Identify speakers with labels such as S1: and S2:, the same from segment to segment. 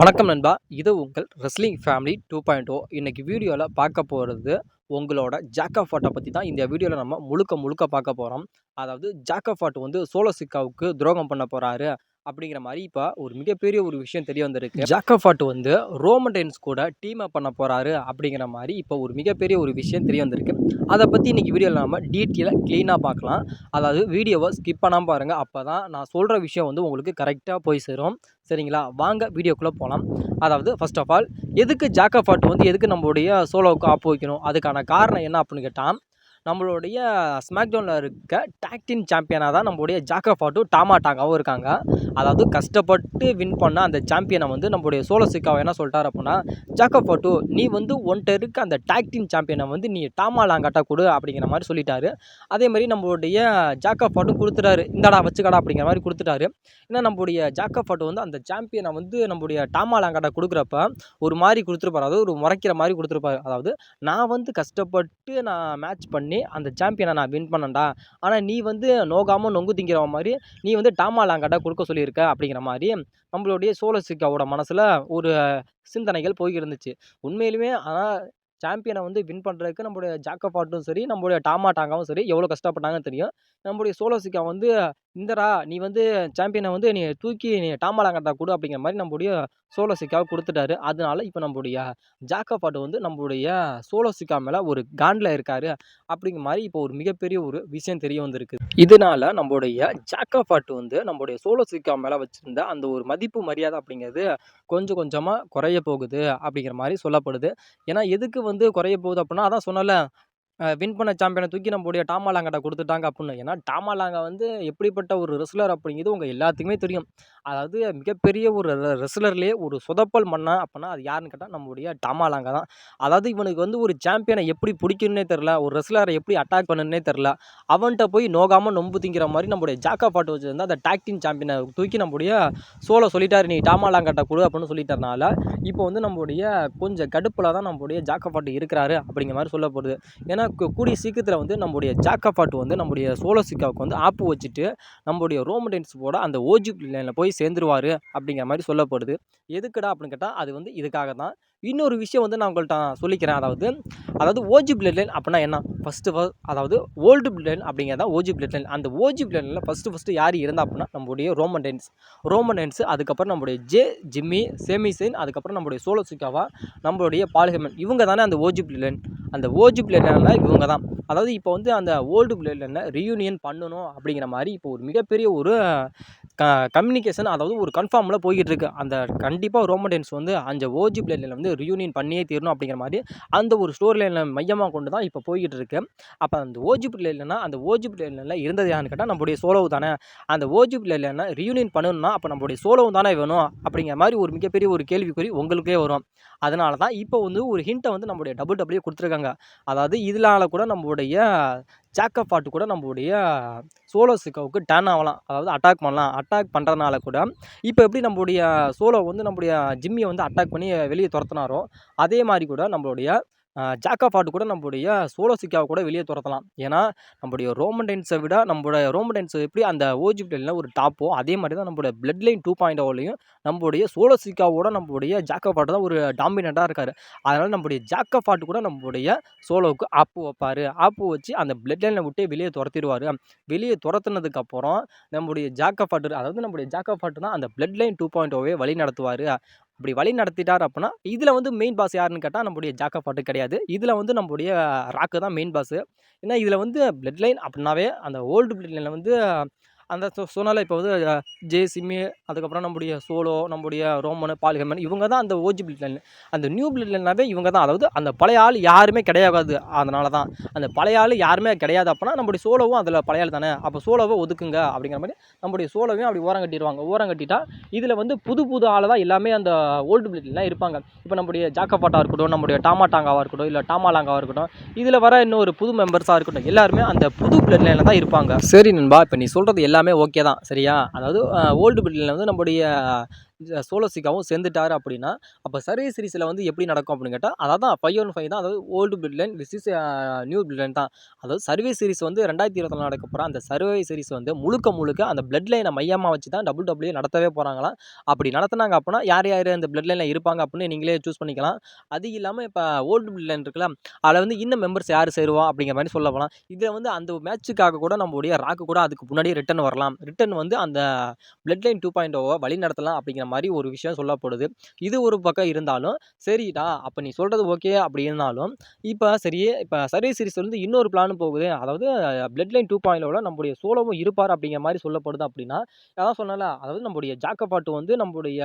S1: வணக்கம் நண்பா. இது உங்கள் wrestling family two point O இன்றைக்கி வீடியோவில் பார்க்க போகிறது உங்களோட ஜாக்கஃபாட்டை பற்றி தான். இந்த வீடியோவில் நம்ம முழுக்க முழுக்க பார்க்க போகிறோம் அதாவது ஜாக்கஃபாட் வந்து சோலோ சிக்காவுக்கு துரோகம் பண்ண போகிறாரு அப்படிங்கிற மாதிரி இப்போ ஒரு மிகப்பெரிய ஒரு விஷயம் தெரிய வந்திருக்கு. ஜாக்கஃபாட் வந்து ரோமன் டைன்ஸ் கூட டீம் அப் பண்ண போகிறாரு அப்படிங்கிற மாதிரி இப்போ ஒரு மிகப்பெரிய ஒரு விஷயம் தெரிய வந்திருக்கு. அதை பற்றி இன்றைக்கி வீடியோவில் நம்ம டீட்டெயிலாக க்ளீனாக பார்க்கலாம். அதாவது வீடியோவை ஸ்கிப் பண்ணாமல் பாருங்கள் அப்போ தான் நான் சொல்கிற விஷயம் வந்து உங்களுக்கு கரெக்டாக போய் சேரும். சரிங்களா? வாங்க வீடியோக்குள்ளே போகலாம் அதாவது ஃபர்ஸ்ட் ஆஃப் ஆல் எதுக்கு ஜாக்கஃபாட் வந்து எதுக்கு நம்மளுடைய சோலோவுக்கு ஆப்பு வைக்கணும்? அதுக்கான காரணம் என்ன அப்படின்னு கேட்டால் நம்மளுடைய ஸ்மாக்டவுனில் இருக்க டாக்டின் சாம்பியனாக தான் நம்மளுடைய ஜாக்கஃபாட்டும் டாமா டாங்காவும் இருக்காங்க. அதாவது கஷ்டப்பட்டு வின் பண்ண அந்த சாம்பியனை வந்து நம்மளுடைய சோலோ சிக்காவை என்ன சொல்லிட்டார் அப்படின்னா ஜாக்கஃபாட்டு நீ வந்து ஒன்ட்ட இருக்க அந்த டாக்டின் சாம்பியனை வந்து நீ டாமா லாங்காட்டா கொடு அப்படிங்கிற மாதிரி சொல்லிட்டாரு. அதே மாதிரி நம்மளுடைய ஜாக்கஃபாட்டும் கொடுத்துட்டாரு. இந்தாடா வச்சுக்கடா அப்படிங்கிற மாதிரி கொடுத்துட்டாரு. ஏன்னா நம்மளுடைய ஜாக்கஃபாட்டு வந்து அந்த சாம்பியனை வந்து நம்மளுடைய டாமா லாங்காட்டா கொடுக்குறப்ப ஒரு மாதிரி கொடுத்துருப்பாரு. அதாவது ஒரு முறைக்கிற மாதிரி கொடுத்துருப்பாரு. அதாவது நான் வந்து கஷ்டப்பட்டு நான் மேட்ச் பண்ணி அந்த சாம்பியனை நான் வின் பண்ணேன்டா. ஆனால் நீ வந்து நோகாமல் நொங்கு திங்கிற மாதிரி நீ வந்து டாமா லாங்காட்டா கொடுக்க சொல்லியிருக்க அப்படிங்கிற மாதிரி நம்மளுடைய சோழசிக்காவோட மனசில் ஒரு சிந்தனைகள் போய் இருந்துச்சு உண்மையிலுமே ஆனால் சாம்பியனை வந்து வின் பண்ணுறதுக்கு நம்மளுடைய ஜாக்கபாட்டும் சரி நம்மளுடைய டாமா டாங்காவும் சரி எவ்வளோ கஷ்டப்பட்டாங்கன்னு தெரியும். நம்மளுடைய சோலோ சிக்கா வந்து இந்தடா நீ வந்து சாம்பியனை வந்து நீ தூக்கி நீ டாமா டாமாலாங்கட்டா கொடு அப்படிங்கிற மாதிரி நம்மளுடைய சோலோசிக்காவை கொடுத்துட்டாரு. அதனால இப்போ நம்மளுடைய ஜாக்கபாட்டு வந்து நம்மளுடைய சோலோ சிக்கா மேலே ஒரு காண்டில் இருக்காரு அப்படிங்கிற மாதிரி இப்போ ஒரு மிகப்பெரிய ஒரு விஷயம் தெரிய வந்திருக்கு. இதனால நம்மளுடைய ஜாக்கபாட்டு வந்து நம்மளுடைய சோலோ சிக்கா மேலே வச்சிருந்த அந்த ஒரு மதிப்பு மரியாதை அப்படிங்கிறது கொஞ்சம் கொஞ்சமாக குறைய போகுது அப்படிங்கிற மாதிரி சொல்லப்படுது. ஏன்னா எதுக்கு வந்து குறைய போகுது அப்படின்னா அதான் சொன்னல வின் பண்ண சாம்பியனை தூக்கி நம்மளுடைய டாமா டாமாலாங்கிட்ட கொடுத்துட்டாங்க அப்படின்னு. ஏன்னா டாமா லாங்கா வந்து எப்படிப்பட்ட ஒரு ரெஸ்லர் அப்படிங்கிறது உங்கள் எல்லாத்துக்குமே தெரியும். அதாவது மிகப்பெரிய ஒரு ரெஸ்லர்லேயே ஒரு சொதப்பல் மன்னா அப்படின்னா அது யாருன்னு கேட்டால் நம்மளுடைய டாமாலாங்க தான். அதாவது இவனுக்கு வந்து ஒரு சாம்பியனை எப்படி பிடிக்கணுன்னே தெரில ஒரு ரெஸ்லரை எப்படி அட்டாக் பண்ணுன்னே தெரில அவன்கிட்ட போய் நோகாமல் நொம்பு திங்கிற மாதிரி நம்மளுடைய ஜாக்கா பாட்டு வச்சுருந்தா அந்த டாக்டின் சாம்பியனை தூக்கி நம்மளுடைய சோலை சொல்லிட்டாரு நீ டாமா டாமாலாங்கிட்ட கொடு அப்படின்னு சொல்லிட்டனால இப்போ வந்து நம்மளுடைய கொஞ்சம் கடுப்பில் தான் நம்மளுடைய ஜாக்கா பாட்டு இருக்கிறாரு அப்படிங்கிற மாதிரி சொல்லப்படுது. ஏன்னா கூடிய சீக்கிரத்தில் வந்து நம்முடைய ஜாக்கபாட் வந்து நம்முடைய சோலோ சிக்காவுக்கு வந்து ஆப்பு வச்சுட்டு நம்முடைய ரோமடென்ஸ் போட அந்த ஓஜி லைனில் போய் சேர்ந்துருவார் அப்படிங்கிற மாதிரி சொல்லப்படுது. எதுக்குடா அப்படின்னு கேட்டால் அது வந்து இதுக்காக தான் இன்னொரு விஷயம் வந்து நான் உங்கள்கிட்ட சொல்லிக்கிறேன். அதாவது அதாவது ஓஜி பிளட் லைன் அப்படின்னா என்ன? ஃபஸ்ட்டு அதாவது ஓல்டு பிளட் லைன் அப்படிங்கிறது தான் ஓஜி பிளட் லைன் அந்த ஓஜி பிளட் லைனில் ஃபஸ்ட்டு ஃபஸ்ட்டு யார் இருந்தால் அப்படின்னா நம்முடைய ரோமன் டென்ஸ் அதுக்கப்புறம் நம்முடைய ஜே ஜிம்மி சேமிசைன் அதுக்கப்புறம் நம்முடைய சோலோ சுக்காவா நம்மளுடைய பாலிகமன் இவங்க தானே அந்த ஓஜி பிளட் லைன் அந்த ஓஜி பிளட் லைனில் இவங்க தான். அதாவது இப்போ வந்து அந்த ஓல்டு பிளட் லைனை ரீயூனியன் பண்ணணும் அப்படிங்கிற மாதிரி இப்போ ஒரு மிகப்பெரிய ஒரு க கம்யூனிகேஷன் அதாவது ஒரு கன்ஃபார்மில் போய்கிட்டு இருக்கு அந்த கண்டிப்பாக ரோமன்டென்ஸ் வந்து அந்த ஓஜி பிளட் லைனில் வந்து ரியூனியன் பண்ணியே தீரணும் அப்படிங்கிற மாதிரி அந்த ஒரு ஸ்டோரி லைனில் மையமாக கொண்டு தான் இப்போ போய்கிட்டு இருக்கு அப்போ அந்த ஓஜி பிளட் இல்லைன்னா அந்த ஓஜி பிளட் லைனில் இருந்தது யாருன்னு கேட்டால் நம்மளுடைய சோலோவு தானே. அந்த ஓஜி பிளட் லைனை ரீயூனியன் பண்ணணும்னா அப்போ நம்மளுடைய சோலோவும் தானே வேணும் அப்படிங்கிற மாதிரி ஒரு மிகப்பெரிய ஒரு கேள்விக்குறி உங்களுக்கே வரும். அதனால தான் இப்போ வந்து ஒரு ஹிண்ட்டை வந்து நம்மளுடைய டபுள் டபுள்யூ கொடுத்துருக்காங்க. அதாவது இதனால கூட நம்மளுடைய ஜாக்கப் பாட்டு கூட நம்மளுடைய சோலோ சிக்கோவுக்கு டர்ன் ஆகலாம். அதாவது அட்டாக் பண்ணலாம். அட்டாக் பண்ணுறதுனால கூட இப்போ எப்படி நம்மளுடைய சோலோ வந்து நம்மளுடைய ஜிம்மியை வந்து அட்டாக் பண்ணி வெளியே துரத்துனாரோ அதே மாதிரி கூட நம்மளுடைய ஜாக்கா பாட்டு கூட நம்முடைய சோலோ சிக்காவை கூட வெளியே துரத்தலாம். ஏன்னா ரோமன் டென்ஸை விட நம்மளுடைய ரோமன்டைன்ஸ் எப்படி அந்த ஓஜி ஒரு டாப்போ அதே மாதிரி தான் நம்மளுடைய பிளட் லைன் டூ பாயிண்ட் ஓலையும் நம்மளுடைய சோலோ சிக்காவோட நம்மளுடைய ஜாக்கா பாட்டு தான் ஒரு டாமினண்ட்டாக இருக்கார். அதனால் நம்மளுடைய ஜாக்கா பாட்டு கூட நம்மளுடைய சோலோவுக்கு ஆப்பு வைப்பார். ஆப்பு வச்சு அந்த பிளட் லைனை விட்டே வெளியே துரத்திடுவார். வெளியே துரத்துனதுக்கப்புறம் நம்முடைய ஜாக்கா ஃபாட்டு அதாவது நம்முடைய ஜாக்கா ஃபாட்டு தான் அந்த பிளட் லைன் டூ பாயிண்ட் ஓவே வழி நடத்துவார். அப்படி வழி நடத்திட்டார் அப்படின்னா இதில் வந்து மெயின் பாஸ் யாருன்னு கேட்டால் நம்முடைய ஜாக்கப் பாட்டு கிடையாது. இதில் வந்து நம்முடைய ராக்கு தான் மெயின் பாஸு ஏன்னா இதில் வந்து பிளட் லைன் அப்படின்னாவே அந்த ஓல்டு பிளட் லைனில் வந்து அந்த சொ சொன்னால இப்போ வந்து அஹ், ஜே சிம்மி அதுக்கப்புறம் நம்முடைய சோலோ நம்முடைய ரோமனு பாலிகமன் இவங்க தான் அந்த ஓஜி பிளட் லைன் அந்த நியூ பிளட் லைனாவே இவங்க தான். அதாவது அந்த பழைய ஆள் யாருமே கிடையாது. அதனால தான். அந்த பழைய ஆள் யாருமே கிடையாது அப்படின்னா நம்முடைய சோலோவும் அதில் பழைய ஆள் தானே. அப்போ சோலோவை ஒதுக்குங்க அப்படிங்கிற மாதிரி நம்முடைய சோலோவையும் அப்படி ஓரம் கட்டிடுவாங்க. ஓரம் கட்டிட்டா இதில் வந்து புது புது ஆள் தான் எல்லாமே அந்த ஓல்டு பிளட்லாம் இருப்பாங்க. இப்போ நம்முடைய ஜாக்கப்பாட்டாக இருக்கட்டும் நம்முடைய டாமாட்டாங்காவாக இருக்கட்டும் இல்லை டாமாலாங்காவாக இருக்கட்டும் இதில் வர இன்னொரு புது மெம்பர்ஸாக இருக்கட்டும் எல்லாருமே அந்த புது பிளட் லைனில் தான் இருப்பாங்க. சரி நண்பா இப்போ நீ சொல்கிறது எல்லாமே ஓகே தான் சரியா? அதாவது ஓல்டு பில்டிங்கில் வந்து நம்முடைய சோலோசிக்காவும் சேர்ந்துட்டார் சேர்ந்துட்டாரு அப்படின்னா அப்போ சர்வீஸ் சீரிஸில் வந்து எப்படி நடக்கும் அப்படின்னு கேட்டால் அதாவது தான் ஃபைவ் ஒன் oh ஃபைவ் தான் அதாவது old blood line this is new blood line தான். அதாவது சர்வீஸ் சீரிஸ் வந்து ரெண்டாயிரத்தி இருபத்தி நடக்க போகிற அந்த சர்வே சீரிஸ் வந்து முழுக்க முழுக்க அந்த பிளட் லைனை மையமாக வச்சு தான் டபுள் டபுள்யூ நடத்தவே போகிறாங்களாம் அப்படி நடத்துனாங்க அப்படின்னா யார் யார் அந்த பிளட் லைனில் இருப்பாங்க அப்படின்னு நீங்களே சூஸ் பண்ணிக்கலாம். அது இல்லாமல் இப்போ ஓல்டு பிட் லைன் இருக்குல்ல அதில் வந்து இன்னும் மெம்பர்ஸ் யார் சேருவா அப்படிங்கிற மாதிரி சொல்ல போகலாம் இதில் வந்து அந்த மேட்சுக்காக கூட நம்மளுடைய ராக்கு கூட அதுக்கு முன்னாடியே ரிட்டன் வரலாம். ரிட்டன் வந்து அந்த பிளட் லைன் டூ பாயிண்ட் ஓவை வழி நடத்தலாம் அப்படிங்கிற மாதிரி ஒரு விஷயம் சொல்லப்படுது. இது ஒரு பக்கம் இருந்தாலும் சரிடா அப்போ நீ சொல்கிறது ஓகே அப்படி இருந்தாலும் இப்போ சரி இப்போ சர்வீஸ் சீரிஸ் வந்து இன்னொரு பிளான் போகுது. அதாவது பிளட் லைன் டூ பாயிண்டோட நம்முடைய சோலோவும் இருப்பார் அப்படிங்கிற மாதிரி சொல்லப்படுது அப்படின்னா அதான் சொன்னல அதாவது நம்முடைய ஜாக்கப்பாட்டு வந்து நம்முடைய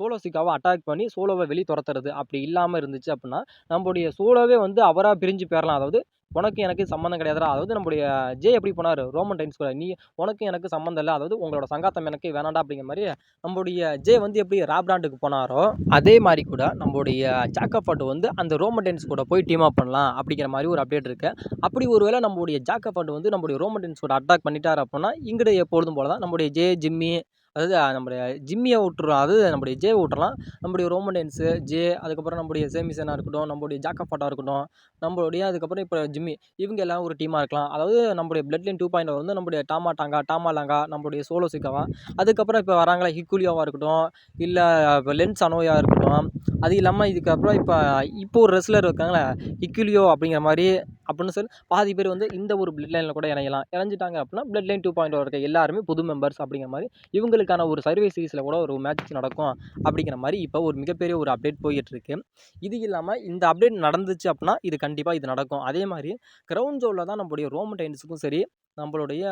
S1: சோலோ சிக்காவை அட்டாக் பண்ணி சோலோவை வெளி துரத்துறது அப்படி இல்லாமல் இருந்துச்சு அப்படின்னா நம்முடைய சோலோவே வந்து அவராக பிரிஞ்சு போயிடலாம் அதாவது உனக்கு எனக்கு சம்மந்தம் கிடையாதுடா. அதாவது நம்முடைய ஜே எப்படி போனார்? ரோமன் டைம்ஸ் கூட. நீ உனக்கு எனக்கு சம்மந்தம் இல்லை. அதாவது உங்களோட சங்காத்தம் எனக்கு வேணாண்டா அப்படிங்கிற மாதிரி நம்முடைய ஜே வந்து எப்படி ராப்ராண்டுக்கு போனாரோ அதே மாதிரி கூட நம்முடைய ஜாக்கப்பாட்டு வந்து அந்த ரோமன் டைன்ஸ் கூட போய் டீம் அப் பண்ணலாம் அப்படிங்கிற மாதிரி ஒரு அப்டேட் இருக்கு. அப்படி ஒருவேளை நம்முடைய ஜாக்கப்பாட்டு வந்து நம்முடைய ரோமன் டைன்ஸ் கூட அட்டாக் பண்ணிட்டார் அப்படின்னா இங்கிட்ட எப்பொழுதும் போல தான் நம்முடைய ஜே ஜிம்மி அதாவது நம்முடைய ஜிம்மியை விட்டுறோம் அது நம்முடைய ஜே விட்டுறலாம் நம்முடைய ரோமன் டென்ஸு ஜே அதுக்கப்புறம் நம்முடைய சேமிசனாக இருக்கட்டும் நம்மளுடைய ஜாக்கப்பாட்டாக இருக்கட்டும் நம்மளுடைய அதுக்கப்புறம் இப்போ ஜிம்மி இவங்க எல்லாம் ஒரு டீமாக இருக்கலாம். அதாவது நம்முடைய பிளட் லைன் டூ பாயிண்ட் வந்து நம்முடைய டாமா டாங்கா டாமா லாங்கா நம்மளுடைய சோலோ சிக்காவா அதுக்கப்புறம் இப்போ வராங்களா ஹிக்குலியாவாக இருக்கட்டும் இல்லை லென்ஸ் அனோயாக இருக்கட்டும். அது இல்லாமல் இதுக்கப்புறம் இப்போ இப்போ ஒரு ரெஸ்லர் இருக்காங்களே ஹிக்குலியோ அப்படிங்கிற மாதிரி அப்படின்னு சொல்லி பாதி பேர் வந்து இந்த ஒரு பிளட் லைனில் கூட இணையலாம் இணைஞ்சிட்டாங்க அப்படின்னா பிளட் லைன் டூ பாயிண்ட் இருக்க எல்லாருமே புது மெம்பர்ஸ் அப்படிங்கிற மாதிரி இவங்களுக்கான ஒரு சர்வே சீரிஸில் கூட ஒரு மேட்ச் நடக்கும் அப்படிங்கிற மாதிரி இப்போ ஒரு மிகப்பெரிய ஒரு அப்டேட் போயிட்டுருக்கு. இது இல்லாமல் இந்த அப்டேட் நடந்துச்சு அப்படின்னா இது கண்டிப்பாக இது நடக்கும். அதே மாதிரி கிரவுண்ட் ஜோனில் தான் நம்மளுடைய ரோமன் டைன்ஸுக்கும் சரி நம்மளுடைய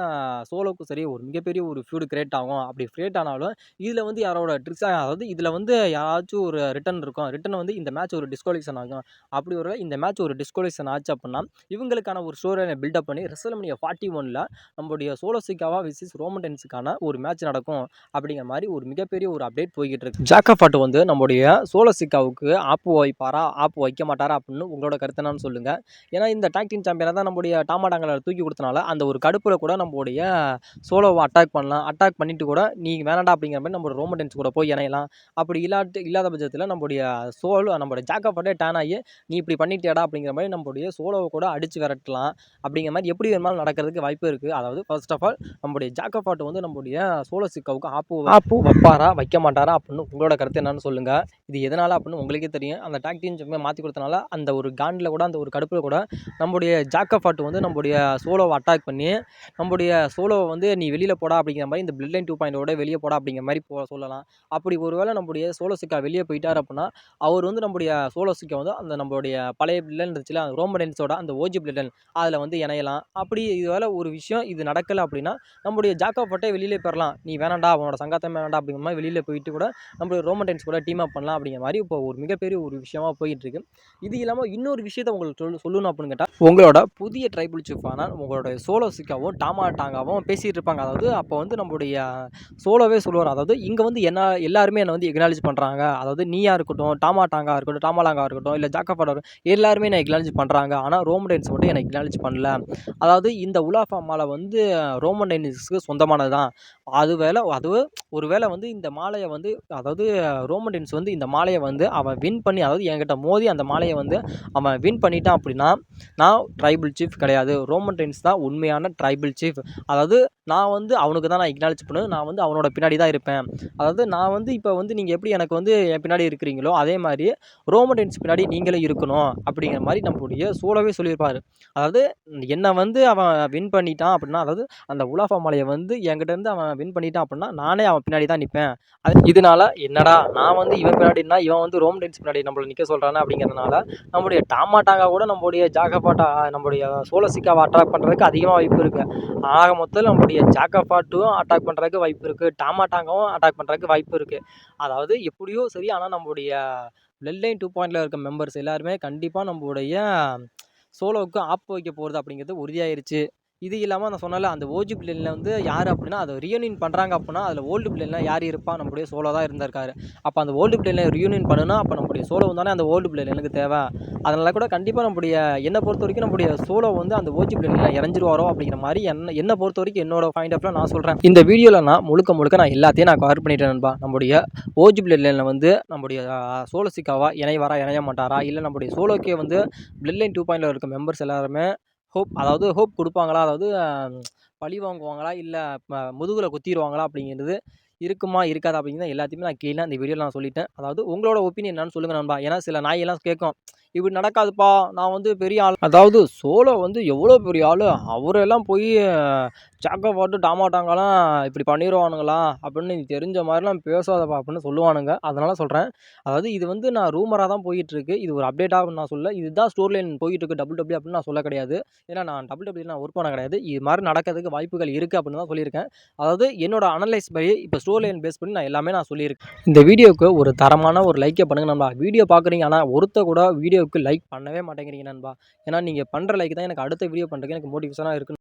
S1: சோலோக்கும் சரி ஒரு மிகப்பெரிய ஒரு ஃபியூடு கிரியேட் ஆகும். அப்படி கிரியேட் ஆனாலும் இதில் வந்து யாரோட ட்ரிக்ஸாக அதாவது இதில் வந்து யாராச்சும் ஒரு ரிட்டன் இருக்கும். ரிட்டன் வந்து இந்த மேட்ச் ஒரு டிஸ்குவாலிஃபிகேஷன் ஆகும். அப்படி ஒரு இந்த மேட்ச் ஒரு டிஸ்குவாலிஃபிகேஷன் ஆச்சு அப்படின்னா இவங்களுக்கான ஒரு ஸ்டோரியை பில்டப் பண்ணி ரெசல்மனியா ஃபார்ட்டி ஒனில் நம்மளுடைய சோலோசிக்காவா விசிஸ் ரோமன் டென்ஸுக்கான ஒரு மேட்ச் நடக்கும். அப்படிங்கிற மாதிரி ஒரு மிகப்பெரிய ஒரு அப்டேட் போய்கிட்டு இருக்கு. ஃபாட்டு வந்து நம்மளுடைய சோலோ சிக்காவுக்கு ஆப்பு வைப்பாரா ஆப்பு வைக்க மாட்டாரா அப்படின்னு உங்களோட கருத்து என்னன்னு சொல்லுங்கள் ஏன்னா இந்த டாக்டின் சாம்பியனை தான் நம்முடைய டாமாடாங்களை தூக்கி கொடுத்தனால அந்த ஒரு கடுப்பில் கூட நம்மளுடைய சோலோவை அட்டாக் பண்ணலாம். அட்டாக் பண்ணிட்டு கூட நீ வேணாண்டா அப்படிங்கிற மாதிரி நம்மளோட ரோமன் டென்ஸ் கூட போய் இணையலாம். அப்படி இல்லாட்டு இல்லாத பட்சத்தில் நம்மளுடைய சோலோ நம்மளுடைய ஜாக்கப்பாட்டே டேன் ஆகி நீ இப்படி பண்ணிட்டியாடா அப்படிங்கிற மாதிரி நம்மளுடைய சோலோவை கூட அடித்து விரட்டலாம். அப்படிங்கிற மாதிரி எப்படி வேணுமாலும் நடக்கிறதுக்கு வாய்ப்பு இருக்குது அதாவது ஃபர்ஸ்ட் ஆஃப் ஆல் நம்முடைய ஜாக்கப்பாட்டு வந்து நம்மளுடைய சோலோ சிக்காவுக்கு ஆப்பு ஆப்பு. வைப்பாரா வைக்க மாட்டாரா அப்படின்னு உங்களோட கருத்து என்னன்னு சொல்லுங்கள் இது எதனால் அப்படின்னு உங்களுக்கே தெரியும். அந்த டாக்டின் மாற்றி கொடுத்தனால அந்த ஒரு காண்டில் கூட அந்த ஒரு கடுப்பில் கூட நம்முடைய ஜாக்கப்பாட்டு வந்து நம்முடைய சோலோவை அட்டாக் பண்ணி நம்முடைய சோலோவை வந்து நீ வெளியில் போடா அப்படிங்கிற மாதிரி இந்த பிளட் லைன் டூ பாயிண்டோட வெளியே போடா அப்படிங்கிற மாதிரி போ சொல்லலாம். அப்படி ஒரு வேளை நம்முடைய சோலோ சிக்கா வெளியே போயிட்டார் அப்படின்னா அவர் வந்து நம்முடைய சோலோ சிக்கா வந்து அந்த நம்மளுடைய பழைய பிளட் இருந்துச்சுல அந்த ரோமடென்ஸோட அந்த ஓஜி பிளட் அதில் வந்து இணையலாம். அப்படி இதுவேளை ஒரு விஷயம் இது நடக்கலை அப்படின்னா நம்முடைய ஜாக்கா பட்டை வெளியிலே பெறலாம். நீ வேணாண்டா அவனோட சங்காத்தம் வேணாண்டா அப்படிங்கிற மாதிரி வெளியில் போயிட்டு கூட நம்மளுடைய ரோமடென்ஸ் கூட டீம் அப் பண்ணலாம் அப்படிங்கிற மாதிரி இப்போ ஒரு மிகப்பெரிய ஒரு விஷயமா போயிட்டு இருக்கு இது இல்லாமல் இன்னொரு விஷயத்த உங்களுக்கு சொல்லு சொல்லணும் அப்படின்னு கேட்டால் உங்களோட புதிய ட்ரைபிள் சீஃபான உங்களோட சோலோ டாமா டாங்காவும் பேசிகிட்டு இருப்பாங்க. அதாவது அப்போ வந்து நம்மளுடைய சோலோவே சொல்லுவார். அதாவது இங்கே வந்து என்ன எல்லாருமே என்னை வந்து எக்னாலேஜ் பண்ணுறாங்க அதாவது நீயா இருக்கட்டும் டாமா டாங்கா இருக்கட்டும் டாமாலாங்கா இருக்கட்டும் இல்லை ஜாக்கப்பாடா எல்லாருமே என்னை எக்னாலேஜ் பண்ணுறாங்க ஆனால் ரோமன் டைன்ஸ் மட்டும் என்னை எக்னாலேஜ் பண்ணல. அதாவது இந்த உலாஃபா மாலை வந்து ரோமன் டைன்ஸுக்கு சொந்தமானது தான் அது வேலை அது ஒரு வேளை வந்து இந்த மாலையை வந்து அதாவது ரோமன் டைன்ஸ் வந்து இந்த மாலையை வந்து அவன் வின் பண்ணி அதாவது என்கிட்ட மோதி அந்த மாலையை வந்து அவன் வின் பண்ணிட்டான் அப்படின்னா நான் ட்ரைபிள் சீஃப் கிடையாது. ரோமன் டைன்ஸ் தான் உண்மையான ட்ரைபிள் சீஃப் அதாவது நான் வந்து அவனுக்கு தான் நான் இக்னாலேஜ் பண்ணுவேன். நான் வந்து அவனோட பின்னாடி தான் இருப்பேன். அதாவது நான் வந்து இப்போ வந்து நீங்கள் எப்படி எனக்கு வந்து என் பின்னாடி இருக்கிறீங்களோ அதே மாதிரி ரோமடென்ஸ் பின்னாடி நீங்களும் இருக்கணும் அப்படிங்கிற மாதிரி நம்மளுடைய சூழவே சொல்லியிருப்பார். அதாவது என்னை வந்து அவன் வின் பண்ணிட்டான் அப்படின்னா அதாவது அந்த உலாஃபா மலையை வந்து என்கிட்டருந்து அவன் வின் பண்ணிட்டான் அப்படின்னா நானே அவன் பின்னாடி தான் நிற்பேன் அது இதனால என்னடா நான் வந்து இவன் பின்னாடினா இவன் வந்து ரோம் டென்ஸ் பின்னாடி நம்மளை நிற்க சொல்கிறானே அப்படிங்கிறதுனால நம்முடைய டாமாட்டாங்க கூட நம்மளுடைய ஜாகபாட்டா நம்மளுடைய சோலசிக்காவை அட்ராக்ட் பண்ணுறதுக்கு அதிகமாக வாய்ப்பு இருக்குது ஆக மொத்தத்தில் நம்முடைய ஜாக்கபாட்டும் அட்டாக் பண்ணுறதுக்கு வாய்ப்பு இருக்குது டாமாட்டாங்கவும் அட்டாக் பண்ணுறதுக்கு வாய்ப்பு இருக்குது அதாவது எப்படியோ சரி ஆனால் நம்முடைய பிளட் லைன் டூ பாயிண்டில் இருக்க மெம்பர்ஸ் எல்லாருமே கண்டிப்பாக நம்மளுடைய சோலோவுக்கு ஆப்பு வைக்க போகிறது அப்படிங்கிறது உறுதியாயிருச்சு. இது இல்லாமல் நான் சொன்னால அந்த ஓஜி பிள்ளைல வந்து யார் அப்படின்னா அதை ரியூனியன் பண்ணுறாங்க அப்படின்னா அதில் ஓல்டு பிளேனில் யார் இருப்பா? நம்முடைய சோலோ தான் இருந்திருக்காரு. அப்போ அந்த ஓல்டு பிளேனில் ரியூனியன் பண்ணுனா அப்போ நம்முடைய சோலோ தானே அந்த ஓல்டு பிள்ளைல எனக்கு தேவை. அதனால் கூட கண்டிப்பாக நம்முடைய என்னை பொறுத்த வரைக்கும் நம்முடைய சோலோ வந்து அந்த ஓஜி பிள்ளைல இறஞ்சிருவாரோ அப்படிங்கிற மாதிரி என்ன என்னை பொறுத்த வரைக்கும் என்னோட பாயிண்ட் ஆஃப்ல நான் சொல்கிறேன் இந்த வீடியோவில் நான் முழுக்க முழுக்க நான் எல்லாத்தையும் நான் கவர் பண்ணிட்டேன் நண்பா. நம்முடைய ஓஜி பிள்ளைல வந்து நம்முடைய சோலோ சிக்காவா இணைவாரா இணைய மாட்டாரா? இல்லை நம்முடைய சோலோக்கே வந்து பிளட் லைன் டூ பாயிண்டில் இருக்க மெம்பர்ஸ் எல்லாருமே ஹோப் அதாவது ஹோப் கொடுப்பாங்களா? அதாவது பழி வாங்குவாங்களா? இல்லை முதுகில் குத்திடுவாங்களா அப்படிங்கிறது இருக்குமா இருக்காதா? அப்படிங்கிறது எல்லாத்தையுமே நான் கீழே இந்த வீடியோவில் நான் சொல்லிட்டேன். அதாவது உங்களோட ஒப்பீனியன் என்னன்னு சொல்லுங்கள் நண்பா. ஏன்னா சில நாயெல்லாம் கேட்கும் இப்படி நடக்காதுப்பா. நான் வந்து பெரிய ஆள். அதாவது சோலோ வந்து எவ்வளோ பெரிய ஆள்? அவரெல்லாம் போய் சாக்கா போட்டு டாமாட்டாங்களாம் இப்படி பண்ணிடுவானுங்களா அப்படின்னு நீ தெரிஞ்ச மாதிரிலாம் பேசாதப்பா அப்படின்னு சொல்லுவானுங்க. அதனால சொல்கிறேன் அதாவது இது வந்து நான் ரூமராக தான் போயிட்டுருக்கு. இது ஒரு அப்டேட்டாக நான் சொல்ல இதுதான் ஸ்டோர் லைன் போயிட்டு டபுள் டபுள்யூ அப்படின்னு நான் சொல்ல கிடையாது. ஏன்னா நான் டபுள் டபுள்யூ நான் ஒர்க் பண்ண கிடையாது. இது மாதிரி நடக்கிறதுக்கு வாய்ப்புகள் இருக்குது அப்படின்னு தான் சொல்லியிருக்கேன். அதாவது என்னோட அனலைஸ் படி இப்போ ஸ்டோர் லைன் பேஸ் பண்ணி நான் எல்லாமே நான் சொல்லியிருக்கேன். இந்த வீடியோவுக்கு ஒரு தரமான ஒரு லைக்கை பண்ணுங்க நம்ம வீடியோ பார்க்குறீங்க ஆனால் ஒருத்த கூட வீடியோ வீடியோவுக்கு லைக் பண்ணவே மாட்டேங்கிறீங்க நண்பா. ஏன்னா நீங்கள் பண்ணுற லைக் தான் எனக்கு அடுத்த வீடியோ பண்ணுறதுக்கு எனக்கு மோட்டிவேஷனாக இருக்கு